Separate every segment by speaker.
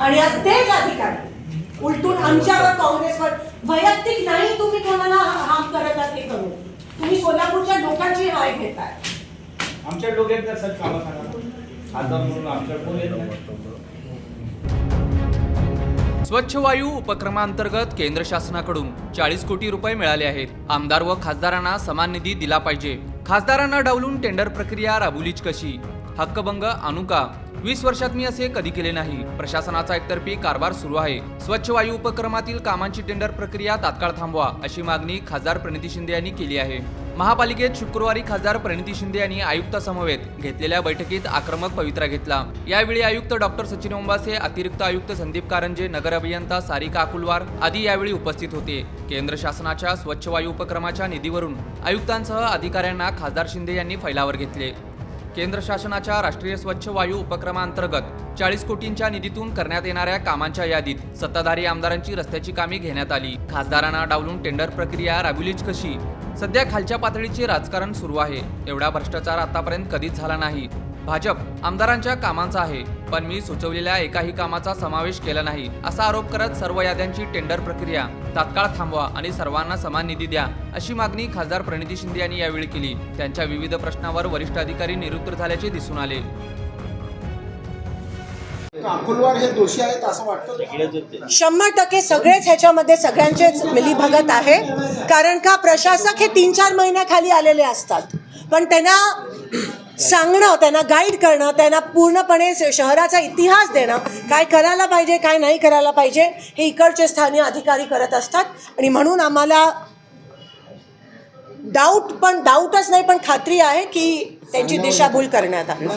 Speaker 1: आणि आज तेच अधिकारी उलटून आमच्यावर काँग्रेसवर वैयक्तिक नाही तुम्ही कोणाला हाम करत आहात हे करू तुम्ही सोलापूरच्या लोकांची हाय घेताय.
Speaker 2: आमच्या डोक्यात तर सर कामं आता म्हणून आमच्या कोण येत नाही?
Speaker 3: स्वच्छ वायू उपक्रमांतर्गत केंद्र शासनाकडून चाळीस कोटी रुपये मिळाले आहेत. आमदार व खासदारांना समान निधी दिला पाहिजे. खासदारांना डावलून टेंडर प्रक्रिया राबवलीच कशी? हक्कभंग आणू का वीस वर्षात मी असे कधी केले नाही. प्रशासनाचा एकतर्फी कारभार सुरू आहे. स्वच्छ वायू उपक्रमातील कामांची टेंडर प्रक्रिया तात्काळ थांबवा अशी मागणी खासदार प्रणिती शिंदे यांनी केली आहे. महापालिकेत शुक्रवारी खासदार प्रणिती शिंदे यांनी आयुक्तासमवेत घेतलेल्या बैठकीत आक्रमक पवित्रा घेतला. यावेळी आयुक्त डॉक्टर सचिन ओंबासे अतिरिक्त आयुक्त संदीप कारंजे नगर अभियंता सारिका अकुलवार आदी यावेळी उपस्थित होते. केंद्र शासनाच्या स्वच्छ वायू उपक्रमाच्या निधीवरून आयुक्तांसह अधिकाऱ्यांना खासदार शिंदे यांनी फैलावर घेतले. केंद्र शासनाच्या राष्ट्रीय स्वच्छ वायू उपक्रमांतर्गत चाळीस कोटींच्या निधीतून करण्यात येणाऱ्या कामांच्या यादीत सत्ताधारी आमदारांची रस्त्याची कामे घेण्यात आली. खासदारांना डावलून टेंडर प्रक्रिया राबविलीच कशी? सध्या खालच्या पातळीचे राजकारण सुरू आहे. एवढा भ्रष्टाचार आतापर्यंत कधीच झाला नाही. भाजप आमदारांच्या कामांचा आहे. पण मी सुचवलेल्या एकाही कामाचा समावेश केला नाही असा आरोप करत सर्व याद्यांची टेंडर प्रक्रिया तात्काळ थांबवा आणि सर्वांना समान निधी द्या अशी मागणी खासदार प्रणिती शिंदे यांनी यावेळी केली. त्यांच्या विविध प्रश्नावर वरिष्ठ अधिकारी निरुत्तर झाल्याचे दिसून आले.
Speaker 4: अकोलवार हे दोषी आहेत असं वाटतं?
Speaker 1: शंभर टक्के सगळेच ह्याच्यामध्ये सगळ्यांचेच मिलीभगत आहे. कारण का प्रशासक हे तीन चार महिन्याखाली आलेले असतात. पण त्यांना सांगणं त्यांना गाईड करणं त्यांना पूर्णपणे शहराचा इतिहास देणं काय करायला पाहिजे काय नाही करायला पाहिजे हे इकडचे स्थानीय अधिकारी करत असतात. आणि म्हणून आम्हाला डाऊट पण डाऊटच नाही पण खात्री आहे की त्यांची दिशाभूल करण्यात आली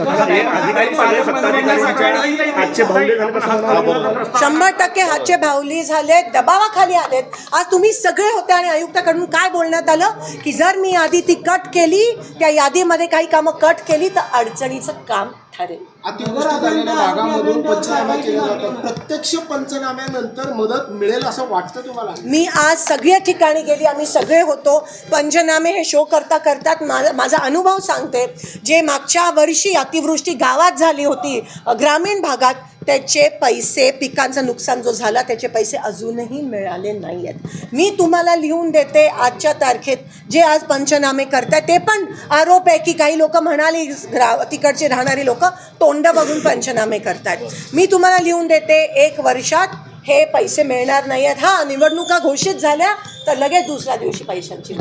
Speaker 1: शंभर टक्के हातचे भावली झाले दबावाखाली आलेत आज तुम्ही सगळे होते आणि आयुक्ताकडून काय बोलण्यात आलं की जर मी यादी ती कट केली त्या यादीमध्ये काही कामं कट केली तर अडचणीचं काम ठरेल
Speaker 4: अतिवृष्टी झालेल्या भागामधून पंचनामे केले जातात प्रत्यक्ष पंचनाम्यानंतर मदत मिळेल असं वाटतं तुम्हाला?
Speaker 1: मी आज सगळ्या ठिकाणी गेली आम्ही सगळे होतो. पंचनामे हे शो करता करतात माझा माझा अनुभव सांगते. जे मागच्या वर्षी अतिवृष्टी गावात झाली होती ग्रामीण भागात त्याचे पैसे पिकांचं नुकसान जो झाला त्याचे पैसे अजूनही मिळाले नाही आहेत मी तुम्हाला लिहून देते आजच्या तारखेत जे आज पंचनामे करतात ते पण आरोप आहे की काही लोक म्हणाली ग्रा तिकडचे राहणारी लोक तोंड बघून पंचनामे करतात मी तुम्हाला लिहून देते एक वर्षात हे पैसे मिळणार नाही आहेत हा निवडणुका घोषित झाल्या तर लगेच दुसऱ्या दिवशी पैशांची.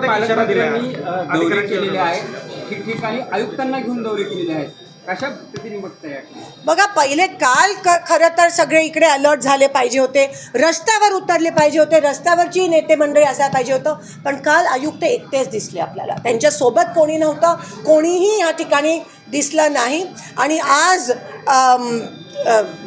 Speaker 5: पालकमंत्र्यांनी दौरे केलेले आहेत ठिकठिकाणी आयुक्तांना घेऊन दौरे केलेले आहेत कशा पद्धतीने बघताय
Speaker 1: बघा पहिले काल क खरं तर सगळे इकडे अलर्ट झाले पाहिजे होते. रस्त्यावर उतरले पाहिजे होते. रस्त्यावरची नेते मंडळी असायला पाहिजे होतं. पण काल आयुक्त एकटेच दिसले आपल्याला. त्यांच्यासोबत कोणी नव्हतं. कोणीही या ठिकाणी दिसलं नाही. आणि आज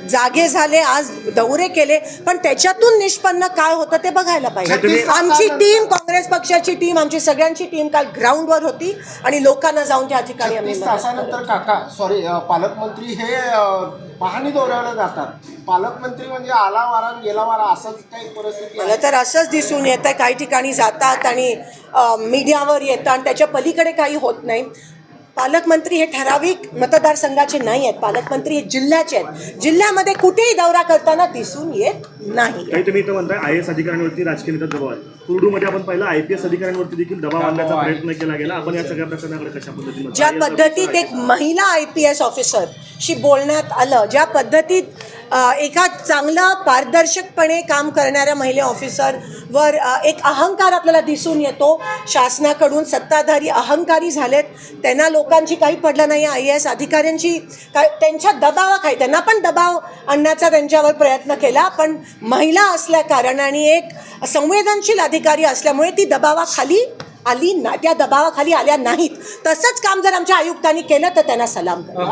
Speaker 1: जागे झाले आज दौरे केले पण त्याच्यातून निष्पन्न काय होतं ते बघायला पाहिजे. आमची टीम काँग्रेस पक्षाची टीम आमची सगळ्यांची टीम काल ग्राउंडवर होती आणि लोकांना जाऊन त्या ठिकाणी आम्ही.
Speaker 4: तासानंतर काका सॉरी पालकमंत्री हे पाहणी दौऱ्याला जातात. पालकमंत्री म्हणजे आला वारा गेला वारा असंच काही परिस्थिती
Speaker 1: मला तर असंच दिसून येतं काही ठिकाणी जातात आणि मीडियावर येतात आणि त्याच्या पलीकडे काही होत नाही. पालकमंत्री हे ठराविक मतदारसंघाचे नाही आहेत पालकमंत्री हे जिल्ह्याचे आहेत. जिल्ह्यामध्ये कुठेही दौरा करताना दिसून येत नाही.
Speaker 6: काही तुम्ही इथं म्हणताय आय एस अधिकाऱ्यांवरती राजकीय नेता दबाव आहे कुर्डूमध्ये आपण पाहिलं आय पी एस अधिकाऱ्यांवरती देखील दबाव आणण्याचा प्रयत्न केला गेला. आपण या सगळ्या प्रकरणाकडे कशा पद्धतीने
Speaker 1: ज्या पद्धतीत एक महिला आय पी एस ऑफिसरशी बोलण्यात आलं ज्या पद्धतीत एका चांगलं पारदर्शकपणे काम करणाऱ्या महिला ऑफिसरवर एक अहंकार आपल्याला दिसून येतो. शासनाकडून सत्ताधारी अहंकारी झालेत. त्यांना लोकांची काही पडलं नाही आय एस अधिकाऱ्यांची काय त्यांच्या दबावाखाली त्यांना पण दबाव आणण्याचा त्यांच्यावर प्रयत्न केला. पण महिला असल्या कारणाने एक संवेदनशील अधिकारी असल्यामुळे ती दबावाखाली आली ना त्या दबावाखाली आल्या नाहीत. तसंच काम जर आमच्या आयुक्तांनी केलं तर त्यांना सलाम करा.